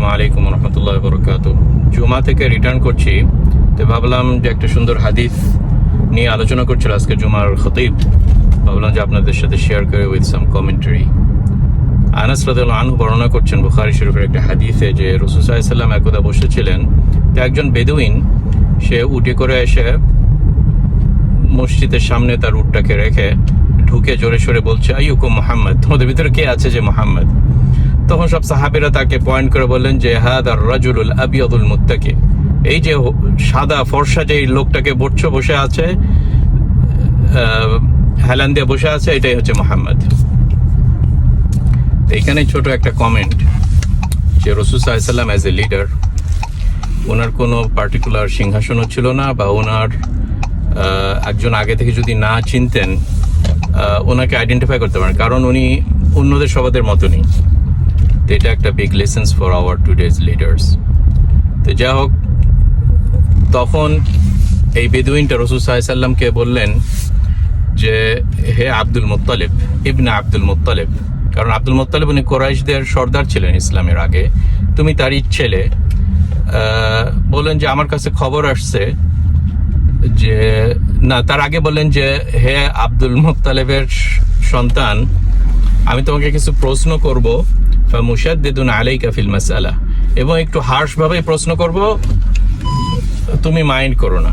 আসসালামু আলাইকুম রহমতুল্লাহ বরকাত জুমা থেকে রিটার্ন করছি। তো ভাবলাম যে একটা সুন্দর হাদিস নিয়ে আলোচনা করছিল আজকে জুমার খতিব। ভাবলাম যে আপনাদের সাথে শেয়ার করে উইথ সাম কমেন্টারি আনাস রাদিয়াল্লাহু আনহু বর্ণনা করছেন, বুখারী শরীফের একটা হাদিসে যে রসুল সাল্লাম একদা বসেছিলেন, তো একজন বেদুইন, সে উঠে করে এসে মসজিদের সামনে তার উটটাকে রেখে ঢুকে জোরে সোরে বলছে, আইয়ুকুম মোহাম্মদ। তোমাদের ভিতরে কে আছে যে মোহাম্মদ? তখন সব সাহাবিরা তাকে পয়েন্ট করে বললেন যে, হাদ আর আবিয়াদুল মুত্তাকি। এই যে সাদা ফর্সা যে লোকটাকে বসছে বসে আছে হেলান দিয়ে বসে আছে, এটাই হচ্ছে মোহাম্মদ। এখানে ছোট একটা কমেন্ট যে, রসুল সাল্লাম অ্যাজ এ লিডার ওনার কোনো পার্টিকুলার সিংহাসনও ছিল না বা ওনার একজন আগে থেকে যদি না চিনতেন ওনাকে আইডেন্টিফাই করতে পারেন। কারণ উনি অন্যদের সবাদের মতনই। এটা একটা big lessons for our today's leaders তো যাই হোক তখন এই বেদুইনটা রসুল সাল্লামকে বললেন যে হে আব্দুল মুত্তালিব ইবনা আব্দুল মুত্তালিব। কারণ আব্দুল মুত্তালিব উনি কোরাইশদের সর্দার ছিলেন ইসলামের আগে। তুমি তারই ছেলে। আহ, বললেন যে আমার কাছে খবর আসছে যে না তার আগে বললেন যে হে আব্দুল মুত্তালেবের সন্তান আমি তোমাকে কিছু প্রশ্ন করব। মুশাদ্দিদুন আলাইকা ফিল এবং একটু হার্শ ভাবে প্রশ্ন করব, তুমি মাইন্ড করো না।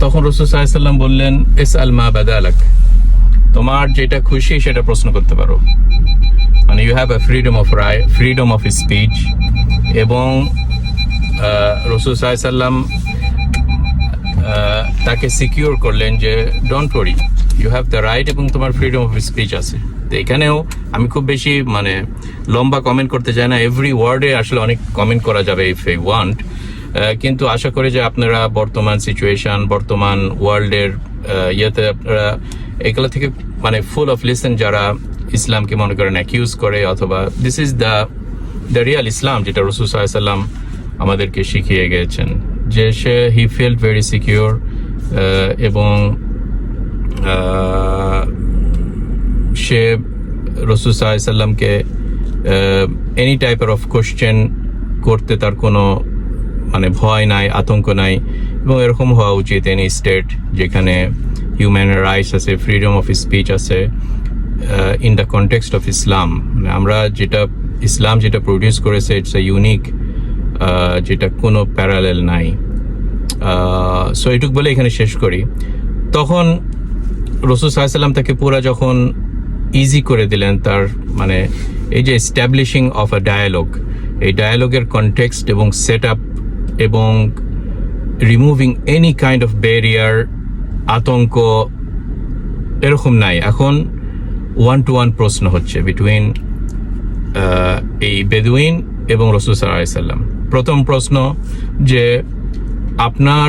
তখন রসুল সাল্লাম বললেন এস আল মা বাদালাক। তোমার যেটা খুশি সেটা প্রশ্ন করতে পারো। মানে you have a freedom of Roy freedom of speech এবং রসুল সাল্লাম তাকে সিকিউর করলেন যে don't worry you have the right এবং তোমার ফ্রিডম অফ স্পিচ আছে। এখানেও আমি খুব বেশি মানে লম্বা কমেন্ট করতে চাই না। এভরি ওয়ার্ডে আসলে অনেক কমেন্ট করা যাবে ইফ আই ওয়ান্ট কিন্তু আশা করি যে আপনারা বর্তমান সিচুয়েশন বর্তমান ওয়ার্ল্ডের ইয়েতে আপনারা এগুলো থেকে মানে ফুল অফ লিসেন যারা ইসলামকে মনে করেন অ্যাকিউজ করে অথবা this is the the real Islam যেটা রসুল সাল্লাম আমাদেরকে শিখিয়ে গিয়েছেন যে সে হি ফিল ভেরি সিকিউর এবং সে রসুল সাল্লামকে এনি টাইপের অফ কোশ্চেন করতে তার কোনো মানে ভয় নাই, আতঙ্ক নাই, এবং এরকম হওয়া উচিত এনি স্টেট যেখানে হিউম্যান রাইটস আছে ফ্রিডম অফ স্পিচ আছে in the context of Islam মানে আমরা যেটা ইসলাম যেটা প্রডিউস করেছে ইটস এ ইউনিক যেটা কোনো প্যারালেল নাই। সো এটুক বলে এখানে শেষ করি। তখন রসুল সাল্লাম তাকে পুরা যখন ইজি করে দিলেন তার মানে এই যে এস্টাবলিশিং অফ আ ডায়ালগ এই ডায়ালগের কনটেক্সট এবং সেট আপ এবং removing any kind of barrier আতঙ্ক, এরকম নাই। এখন ওয়ান টু ওয়ান প্রশ্ন হচ্ছে বিটুইন এই বেদুইন এবং রসুল সাল্লাম। প্রথম প্রশ্ন যে আপনার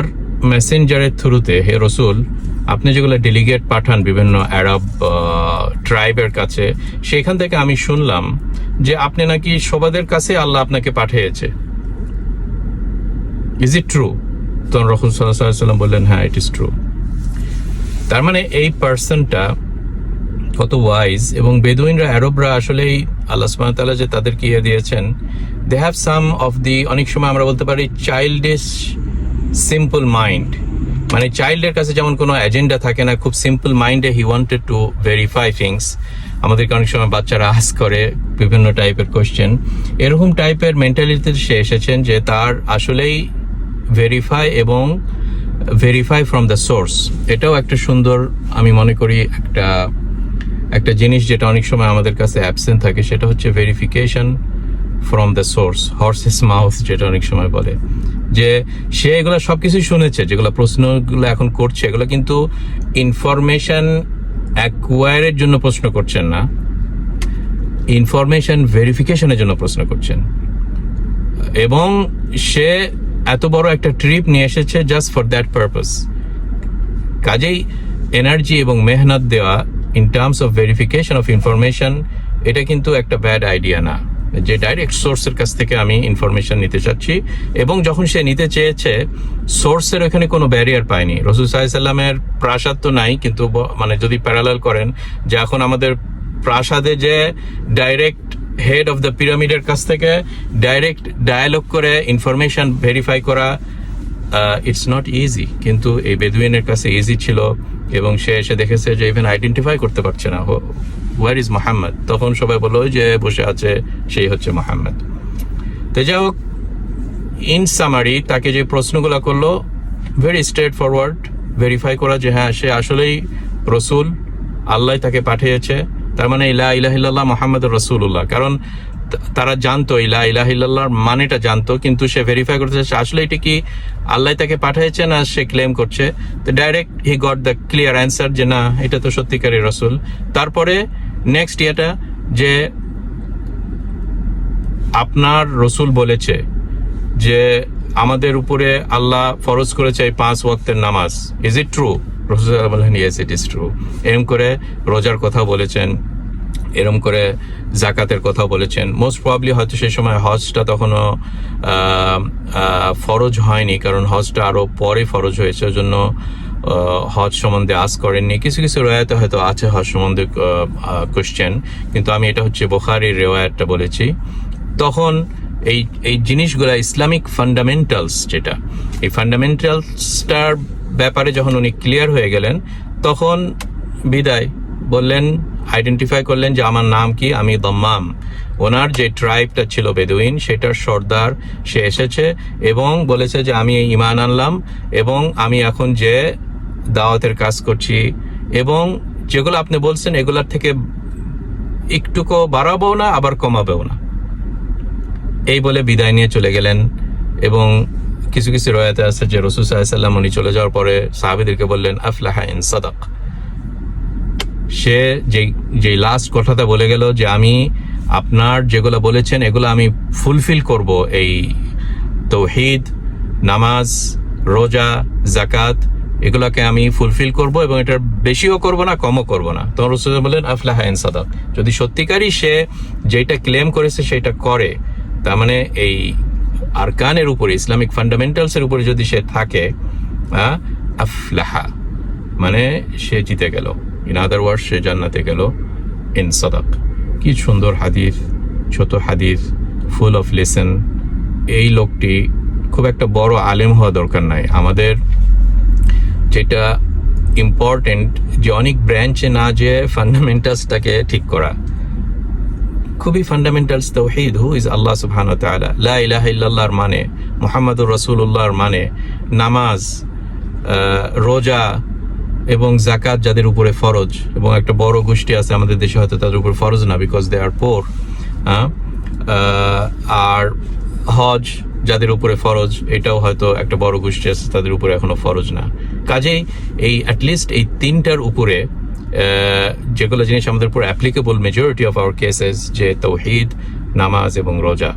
মেসেঞ্জারের থ্রুতে হে রসুল আপনি যেগুলো ডেলিগেট পাঠান বিভিন্ন অ্যারব ট্রাইবের কাছে, সেখান থেকে আমি শুনলাম যে আপনি নাকি সবাদের কাছে আল্লাহ আপনাকে পাঠিয়েছে। ইজ ইট ট্রু তখন সাল্লাহ সাল্লাম বললেন হ্যাঁ ইট ইজ ট্রু তার মানে এই পার্সনটা কত ওয়াইজ এবং বেদুইনরা, আরবরা আসলেই আল্লাহ ওয়া যে তাদেরকে ইয়ে দিয়েছেন they have some of the অনেক সময় আমরা বলতে পারি চাইল্ডিশ সিম্পল মাইন্ড মানে চাইল্ডের কাছে যেমন কোনো এজেন্ডা থাকে না, খুব সিম্পল মাইন্ডে he wanted to verify things আমাদেরকে অনেক সময় বাচ্চারা আস করে বিভিন্ন টাইপের কোশ্চেন এরকম টাইপের মেন্টালিটিতে সে এসেছেন যে তার আসলেই ভেরিফাই এবং ভেরিফাই ফ্রম দ্য সোর্স এটাও একটা সুন্দর, আমি মনে করি, একটা একটা জিনিস যেটা অনেক সময় আমাদের কাছে অ্যাবসেন্ট থাকে, সেটা হচ্ছে verification from the source horse's mouth যেটা অনেক সময় বলে, যে সে এগুলো সবকিছুই শুনেছে, যেগুলো প্রশ্নগুলো এখন করছে, এগুলো কিন্তু ইনফরমেশন অ্যাকোয়ারের জন্য প্রশ্ন করছেন না ইনফরমেশন ভেরিফিকেশনের জন্য প্রশ্ন করছেন। এবং সে এত বড় একটা ট্রিপ নিয়ে এসেছে জাস্ট ফর দ্যাট পারপাস কাজেই এনার্জি এবং মেহনত দেওয়া in terms of verification of information এটা কিন্তু একটা ব্যাড আইডিয়া না। যে ডাইরেক্ট সোর্সের কাছ থেকে আমি ইনফরমেশন নিতে চাচ্ছি, এবং যখন সে নিতে চেয়েছে সোর্সের ওখানে কোনো ব্যারিয়ার পায়নি। রসুল সাল্লামের প্রাসাদ তো নাই, কিন্তু মানে যদি প্যারালাল করেন, যে এখন আমাদের প্রাসাদে যে ডাইরেক্ট হেড অফ দ্য পিরামিডের কাছ থেকে ডাইরেক্ট ডায়ালগ করে ইনফরমেশন ভেরিফাই করা ইটস নট ইজি কিন্তু এই বেদুইনের কাছে ইজি ছিল। এবং সে এসে দেখেছে যে ইভেন আইডেন্টিফাই করতে পারছে না। ওয়ার ইজ মোহাম্মদ তখন সবাই বলল যে বসে আছে, সেই হচ্ছে মোহাম্মদ তো যাই হোক ইন সামারি তাকে যে প্রশ্নগুলো করল ভেরি স্ট্রেট ফরওয়ার্ড ভেরিফাই করা যে হ্যাঁ সে আসলেই রসুল, আল্লাহ তাকে পাঠিয়েছে। তার মানে ইলা ইলাহিল্লাহ মোহাম্মদ রসুল্লাহ কারণ তারা জানতো ইলা ইলাহিল্লাহর মানেটা জানতো, কিন্তু সে ভেরিফাই করতে চাচ্ছে আসলে এটা কি আল্লাহ তাকে পাঠিয়েছে না সে ক্লেম করছে? তো direct he got the clear answer যে, না, এটা তো সত্যিকারী রসুল। তারপরে নেক্সট ইয়েটা যে আপনার রসুল বলেছে যে, আমাদের উপরে আল্লাহ ফরজ করেছে এই পাঁচ ওয়াক্তের নামাজ। ইজ ইট ট্রু রসুল বলেন ইয়েস ইট ইজ ট্রু এরম করে রোজার কথা বলেছেন। এরম করে জাকাতের কথা বলেছেন। মোস্ট প্রবলি হয়তো সেই সময় হজটা তখনও ফরজ হয়নি, কারণ হজটা আরও পরে ফরজ হয়েছে ওই জন্য হজ সম্বন্ধে আজ করেননি। কিছু কিছু রেওয়ায়তে হয়তো আছে হজ সম্বন্ধে কোশ্চেন কিন্তু আমি এটা হচ্ছে বোখারির রেওয়ায়তটা বলেছি। তখন এই এই জিনিসগুলা ইসলামিক ফান্ডামেন্টালস যেটা, এই ফান্ডামেন্টালসটার ব্যাপারে যখন উনি ক্লিয়ার হয়ে গেলেন, তখন বিদায় বললেন আইডেন্টিফাই করলেন যে আমার নাম কি? আমি দম্মাম। ওনার যে ট্রাইবটা ছিল বেদুইন, সেটার সর্দার সে এসেছে এবং বলেছে যে আমি ইমান আনলাম এবং আমি এখন যে দাওয়াতের কাজ করছি এবং যেগুলো আপনি বলছেন এগুলার থেকে একটুকু বাড়াবো না, আবার কমাবেও না। এই বলে বিদায় নিয়ে চলে গেলেন এবং কিছু কিছু রয়াতে আছে যে রসুল সাল্লাম উনি চলে যাওয়ার পরে সাহাবিদেরকে বললেন, আফলাহা ইন সাদাক। সে যে যে লাস্ট কথাটা বলে গেল যে আমি আপনার যেগুলো বলেছেন, এগুলো আমি ফুলফিল করব এই তৌহিদ, নামাজ, রোজা জাকাত এগুলোকে আমি ফুলফিল করব এবং এটার বেশিও করব না, কমও করব না। তখন রসুল বললেন, আফলাহা সাদাক। যদি সত্যিকারই সে যেটা ক্লেম করেছে সেটা করে, তার মানে এই আরকানের উপরে, ইসলামিক ফান্ডামেন্টালস এর উপরে যদি সে থাকে আফলাহা মানে সে জিতে গেল। ইন আদার ওয়ার্ড সে জান্নাতে গেল ইন সাদাক কি সুন্দর হাদিস, ছোট হাদিস ফুল অফ লেসন এই লোকটি খুব একটা বড় আলেম হওয়া দরকার নাই। আমাদের যেটা ইম্পর্টেন্ট যে অনেক ব্রাঞ্চে না যে ফান্ডামেন্টালসটাকে ঠিক করা। খুবই ফান্ডামেন্টালস তৌহিদ হু ইজ আল্লাহ সুবহানাহু ওয়া তাআলা লা ইলাহা ইল্লাল্লাহর মানে মুহাম্মাদুর রাসূলুল্লাহর মানে নামাজ রোজা এবং জাকাত যাদের উপরে ফরজ, এবং একটা বড় গোষ্ঠী আছে আমাদের দেশে হয়তো তাদের উপর ফরজ না বিকজ দে আর পোর আর হজ যাদের উপরে ফরজ, এটাও হয়তো একটা বড় গোষ্ঠী আছে, তাদের উপরে এখনও ফরজ না। কাজেই এই অ্যাটলিস্ট এই তিনটার উপরে যেগুলো জিনিস আমাদের উপর applicable majority of our cases যে তৌহিদ, নামাজ এবং রোজা।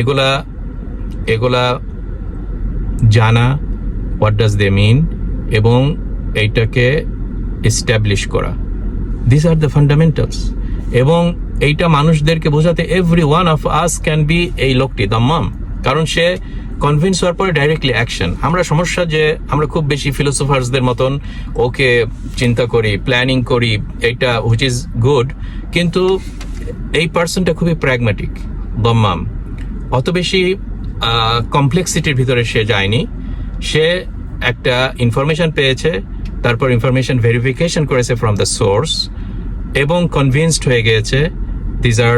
এগুলা এগুলা জানা হোয়াট ডাজ দে মিন এবং এইটাকে এস্টাবলিশ করা। দিস আর দ্য ফান্ডামেন্টালস এবং এইটা মানুষদেরকে বোঝাতে every one of us can be এই লোকটি, দাম্মাম। কারণ সে কনভিন্স হওয়ার পরে ডাইরেক্টলি অ্যাকশন আমরা সমস্যা যে আমরা খুব বেশি ফিলোসোফার্সদের মতন, ওকে চিন্তা করি প্ল্যানিং করি, এইটা হুইচ ইজ গুড কিন্তু এই পার্সনটা খুবই প্র্যাগম্যাটিক দম্মাম। অত বেশি কমপ্লেক্সিটির ভিতরে সে যায়নি। সে একটা ইনফরমেশন পেয়েছে তারপর ইনফরমেশন ভেরিফিকেশন করেছে ফ্রম দ্য সোর্স এবং কনভিন্সড হয়ে গিয়েছে these are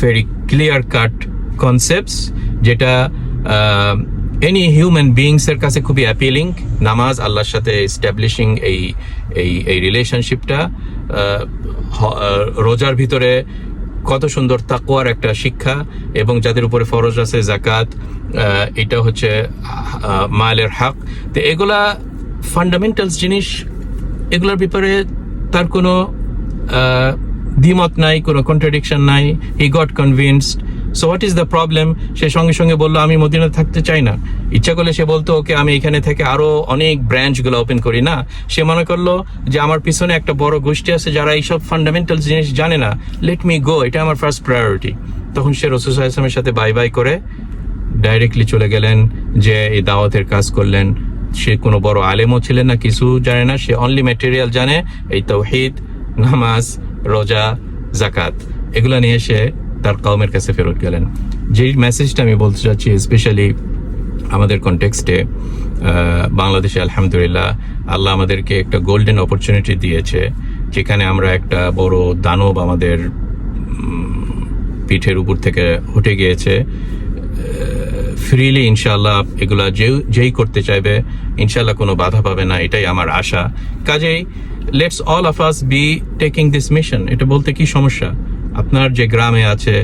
very clear cut concepts যেটা এনি হিউম্যান বিংস এর কাছে খুবই অ্যাপিলিং নামাজ, আল্লাহর সাথে এস্টাবলিশিং এই এই এই রিলেশনশিপটা রোজার ভিতরে কত সুন্দর তাকুয়ার একটা শিক্ষা, এবং যাদের উপরে ফরজ আছে জাকাত এটা হচ্ছে মালের হক। তো এগুলা ফান্ডামেন্টালস জিনিস এগুলোর ব্যাপারে তার কোনো দ্বিমত নাই, কোনো কন্ট্রাডিকশন নাই। He got convinced so what is the problem সে সঙ্গে সঙ্গে বলল, আমি মদিনাতে থাকতে চাই না। ইচ্ছা করলে সে বলতো, ওকে, আমি এখানে থেকে আরও অনেক ব্রাঞ্চগুলো ওপেন করি। না, সে মনে করল যে আমার পিছনে একটা বড় গোষ্ঠী আছে যারা এইসব ফান্ডামেন্টাল জিনিস জানে না। লেট মি গো এটা আমার ফার্স্ট প্রায়োরিটি তখন সে রসুল ইসলামের সাথে বাই বাই করে ডাইরেক্টলি চলে গেলেন, যে এই দাওয়াতের কাজ করলেন। সে কোনো বড় আলেমও ছিলেন না, কিছু জানে না। সে অনলি ম্যাটেরিয়াল জানে এই তৌহিদ, নামাজ, রোজা জাকাত এগুলো নিয়ে সে তার কওমের কাছে ফেরত গেলেন। যেই মেসেজটা আমি বলতে চাচ্ছি স্পেশালি আমাদের কনটেক্সটে বাংলাদেশে আলহামদুলিল্লাহ আল্লাহ আমাদেরকে একটা গোল্ডেন অপরচুনিটি দিয়েছে, যেখানে আমরা একটা বড় দানব আমাদের পিঠের উপর থেকে উঠে গিয়েছে। ফ্রিলি ইনশাল্লাহ এগুলা যে যেই করতে চাইবে ইনশাল্লাহ কোনো বাধা পাবে না, এটাই আমার আশা। কাজেই let's all of us be taking this mission এটা বলতে কি সমস্যা? আপনার যে গ্রামে আছে,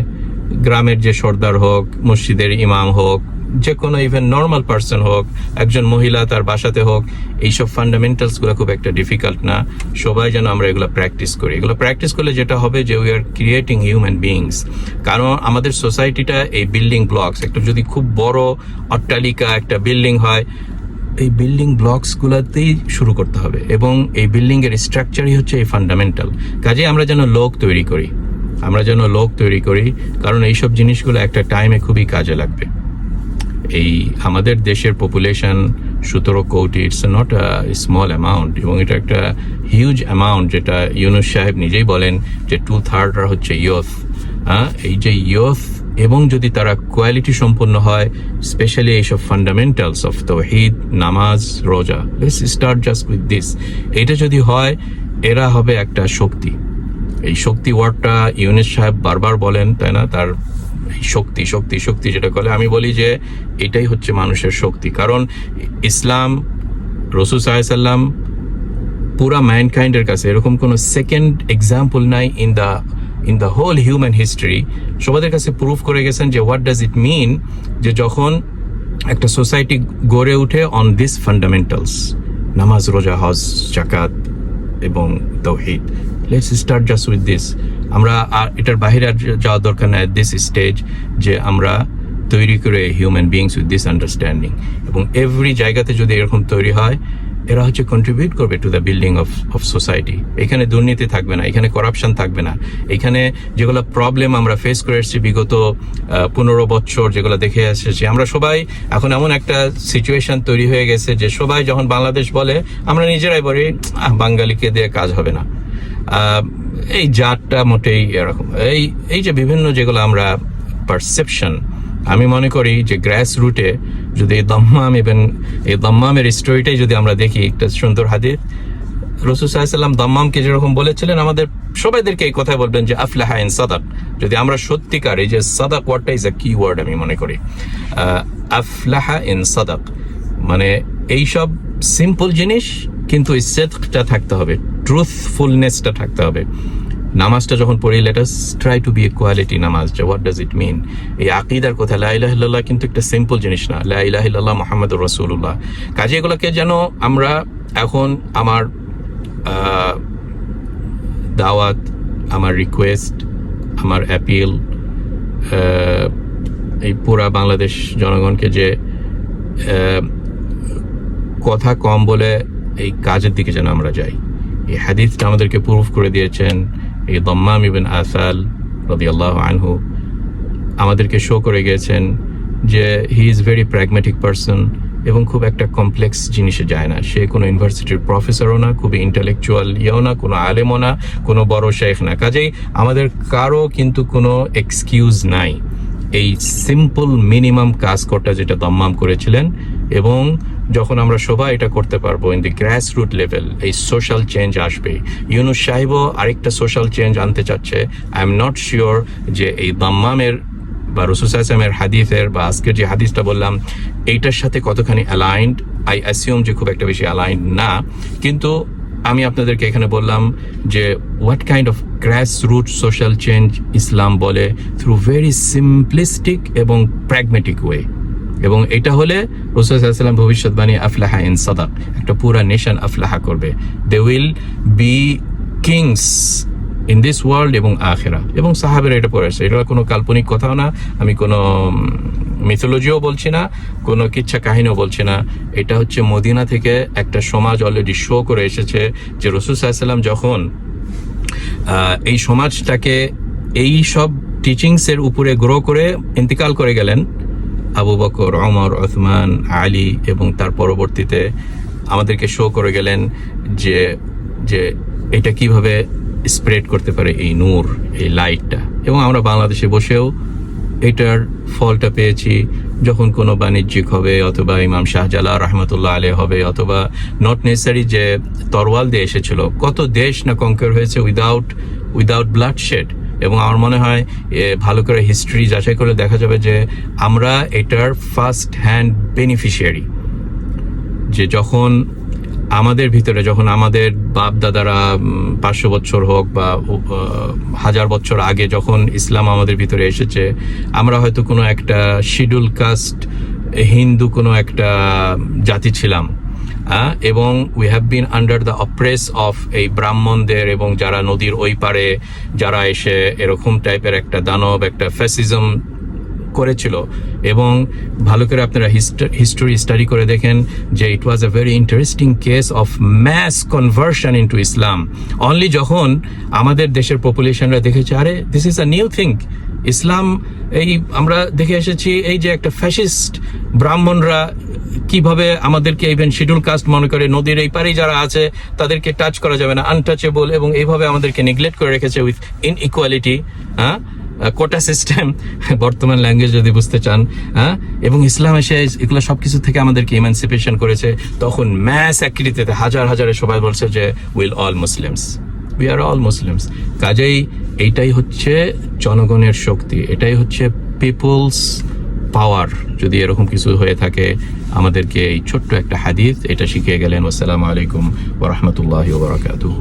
গ্রামের যে সর্দার হোক, মসজিদের ইমাম হোক যে কোনো ইভেন নর্মাল পার্সন হোক, একজন মহিলা তার বাসাতে হোক, এইসব ফান্ডামেন্টালসগুলো খুব একটা ডিফিকাল্ট না। সবাই যেন আমরা এগুলো প্র্যাকটিস করি। এগুলো প্র্যাকটিস করলে যেটা হবে যে we are creating human beings কারণ আমাদের সোসাইটিটা এই বিল্ডিং ব্লকস একটা যদি খুব বড় অট্টালিকা, একটা বিল্ডিং হয়, এই বিল্ডিং ব্লকস গুলাতেই শুরু করতে হবে। এবং এই বিল্ডিং এর স্ট্রাকচারই হচ্ছে এই ফান্ডামেন্টাল কাজে আমরা যেন লোক তৈরি করি। আমরা যেন লোক তৈরি করি। কারণ এইসব জিনিসগুলো একটা টাইমে খুবই কাজে লাগবে। এই আমাদের দেশের পপুলেশন সতেরো কোটি it's not a small amount এবং এটা একটা হিউজ অ্যামাউন্ট যেটা ইউনুস সাহেব নিজেই বলেন যে টু থার্ডরা হচ্ছে ইয়থ এই যে ইয়থ এবং যদি তারা কোয়ালিটি সম্পন্ন হয় স্পেশালি এইসব ফান্ডামেন্টালস অফ তৌহিদ নামাজ রোজা let's start just with this এটা যদি হয়, এরা হবে একটা শক্তি। এই শক্তি ওয়ার্ডটা ইউনিস সাহেব বারবার বলেন, তাই না? তার শক্তি শক্তি শক্তি যেটা বলে আমি বলি যে এটাই হচ্ছে মানুষের শক্তি। কারণ ইসলাম, রসুল সাল্লাম পুরা ম্যানকাইন্ডের কাছে এরকম কোনো সেকেন্ড এক্সাম্পল নাই in the in the whole human history. সবাদের কাছে প্রুফ করে গেছেন যে হোয়াট ডাজ ইট মিন, যে যখন একটা সোসাইটি গড়ে উঠে অন দিস ফান্ডামেন্টালস, নামাজ, রোজা, হজ জাকাত এবং তৌহিদ। Let's start just with this আমরা আর এটার বাহিরে আর যাওয়ার দরকার নাই। দিস স্টেজ যে আমরা তৈরি করে human beings with this understanding এবং এভরি জায়গাতে যদি এরকম তৈরি হয় এরা হচ্ছে কন্ট্রিবিউট করবে to the building of of society এখানে দুর্নীতি থাকবে না এখানে করাপশন থাকবে না। এখানে যেগুলো প্রবলেম আমরা ফেস করে এসেছি বিগত পনেরো বছর যেগুলো দেখে এসেছি আমরা সবাই এখন এমন একটা সিচুয়েশন তৈরি হয়ে গেছে যে সবাই যখন বাংলাদেশ বলে আমরা নিজেরাই বলি "আহ, বাঙালিকে দিয়ে কাজ হবে না। এই জাতটা মোটেই এরকম। এই এই যে বিভিন্ন যেগুলো আমরা পারসেপশন আমি মনে করি যে গ্রাস রুটে যদি এই দম্মাম এবং এই দম্মামের স্টোরিটাই যদি আমরা দেখি, একটা সুন্দর হাদিস, রসুল সাল্লাম দম্মামকে যেরকম বলেছিলেন, আমাদের সবাইদেরকে এই কথা বলবেন যে আফলাহা ইন সাদাক। যদি আমরা সত্যিকার এই যে সাদাক ওয়ার্ডটা ইজ এ কি ওয়ার্ড আমি মনে করি। আফলাহা ইন সাদাক। মানে এইসব সিম্পল জিনিস, কিন্তু ইসেটটা থাকতে হবে ট্রুথফুলনেসটা থাকতে হবে। নামাজটা যখন পড়ি let us try to be a quality নামাজ হোয়াট ডাজ ইট মিন এই আকিদার কথা লাইলাহিল্লাহ কিন্তু একটা সিম্পল জিনিস না। লাইলাহিল্লাহ মোহাম্মদ রসুল্লাহ কাজে এগুলোকে যেন আমরা এখন আমার দাওয়াত, আমার রিকোয়েস্ট আমার অ্যাপিল এই পুরা বাংলাদেশ জনগণকে যে কথা কম বলে এই কাজের দিকে যেন আমরা যাই। এই হাদিসটা আমাদেরকে প্রুফ করে দিয়েছেন। এই দম্মাম ইবেন আসাল রদি আল্লাহ আনহু আমাদেরকে শো করে গিয়েছেন যে he is very pragmatic person এবং খুব একটা কমপ্লেক্স জিনিসে যায় না। সে কোনো ইউনিভার্সিটির প্রফেসরও না, খুবই ইন্টেলেকচুয়াল ইয়েও না, কোনো আলেমও না, কোনো বড় শেখ না। কাজেই আমাদের কারও কিন্তু কোনো এক্সকিউজ নাই। এই সিম্পল মিনিমাম কাজ করটা যেটা দম্মাম করেছিলেন এবং যখন আমরা সবাই এটা করতে পারব in the grass root level এই সোশ্যাল চেঞ্জ আসবে। ইউনুস সাহেবও আরেকটা সোশ্যাল চেঞ্জ আনতে চাচ্ছে। আই এম নট শিওর যে এই দাম্মামের বা রসুল আসলামের হাদিসের বা আজকের যে হাদিসটা বললাম, এইটার সাথে কতখানি অ্যালাইন্ড আই অ্যাসিউম যে খুব একটা বেশি অ্যালাইন্ড না। কিন্তু আমি আপনাদেরকে এখানে বললাম যে what kind of grass root social change ইসলাম বলে? থ্রু ভেরি সিম্পলিস্টিক এবং প্র্যাগমেটিক ওয়ে এবং এটা হলে রসুলাম ভবিষ্যৎবাণী, আফলাহা ইন সাদাক, একটা পুরা নেশন আফলাহা করবে। They will be kings in this world এবং আখেরা। এবং সাহাবের এটা পড়েছে এটা কোনো কাল্পনিক কথাও না, আমি কোনো মিথোলজিও বলছি না, কোনো কিচ্ছা কাহিনীও বলছি না। এটা হচ্ছে মদিনা থেকে একটা সমাজ অলরেডি শো করে এসেছে যে রসুল সাল্লাম যখন এই সমাজটাকে এই সব টিচিংসের উপরে গ্রো করে ইন্তিকাল করে গেলেন আবু বকর অমর ওসমান, আলী এবং তার পরবর্তীতে আমাদেরকে শো করে গেলেন যে যে এটা কীভাবে স্প্রেড করতে পারে এই নূর, এই লাইটটা এবং আমরা বাংলাদেশে বসেও এটার ফলটা পেয়েছি। যখন কোনো বাণিজ্যিক হবে অথবা ইমাম শাহজালাল রহমতুল্লাহ আলী হবে অথবা নট নেসারি যে তরওয়াল দিয়ে এসেছিল, কত দেশ না কঙ্কের হয়েছে উইদাউট উইদাউট ব্লাড শেড এবং আমার মনে হয় ভালো করে হিস্ট্রি যাচাই করে দেখা যাবে যে আমরা এটার ফার্স্ট হ্যান্ড বেনিফিশিয়ারি যে যখন আমাদের ভিতরে, যখন আমাদের বাপ দাদারা পাঁচশো বছর হোক বা হাজার বছর আগে যখন ইসলাম আমাদের ভিতরে এসেছে, আমরা হয়তো কোনো একটা শিডিউল কাস্ট হিন্দু কোনো একটা জাতি ছিলাম। এবং we have been under the oppress of এই ব্রাহ্মণদের এবং যারা নদীর ওই পারে, যারা এসে এরকম টাইপের একটা দানব, একটা ফ্যাসিজম করেছিল। এবং ভালো করে আপনারা হিস্টোরি স্টাডি করে দেখেন যে it was a very interesting case of mass conversion into Islam only যখন আমাদের দেশের পপুলেশনরা দেখেছে, আরে this is a new thing Islam, এই আমরা দেখে এসেছি এই যে একটা ফ্যাসিস্ট ব্রাহ্মণরা কীভাবে আমাদেরকে ইভেন শিডিউল কাস্ট মনে করে নদীর এই পারেই যারা আছে, তাদেরকে টাচ করা যাবে না আনটাচেবল এবং এইভাবে আমাদেরকে নেগলেক্ট করে রেখেছে উইথ ইন ইকুয়ালিটি হ্যাঁ কোটা সিস্টেম বর্তমান ল্যাঙ্গুয়েজ যদি বুঝতে চান হ্যাঁ? এবং ইসলাম এসে এগুলো সবকিছু থেকে আমাদেরকে ইমানসিপেশন করেছে, তখন ম্যাস অ্যাক্টিভিটিতে হাজার হাজারে সবাই বলছে যে will all Muslims we are all Muslims কাজেই এইটাই হচ্ছে জনগণের শক্তি, এটাই হচ্ছে পিপলস পাওয়ার যদি এরকম কিছু হয়ে থাকে আমাদেরকে এই ছোট্ট একটা হাদিস, এটা শিখিয়ে গেলেন। আসসালামু আলাইকুম ওরহমতুল্লাহ ওবরাকাতুহু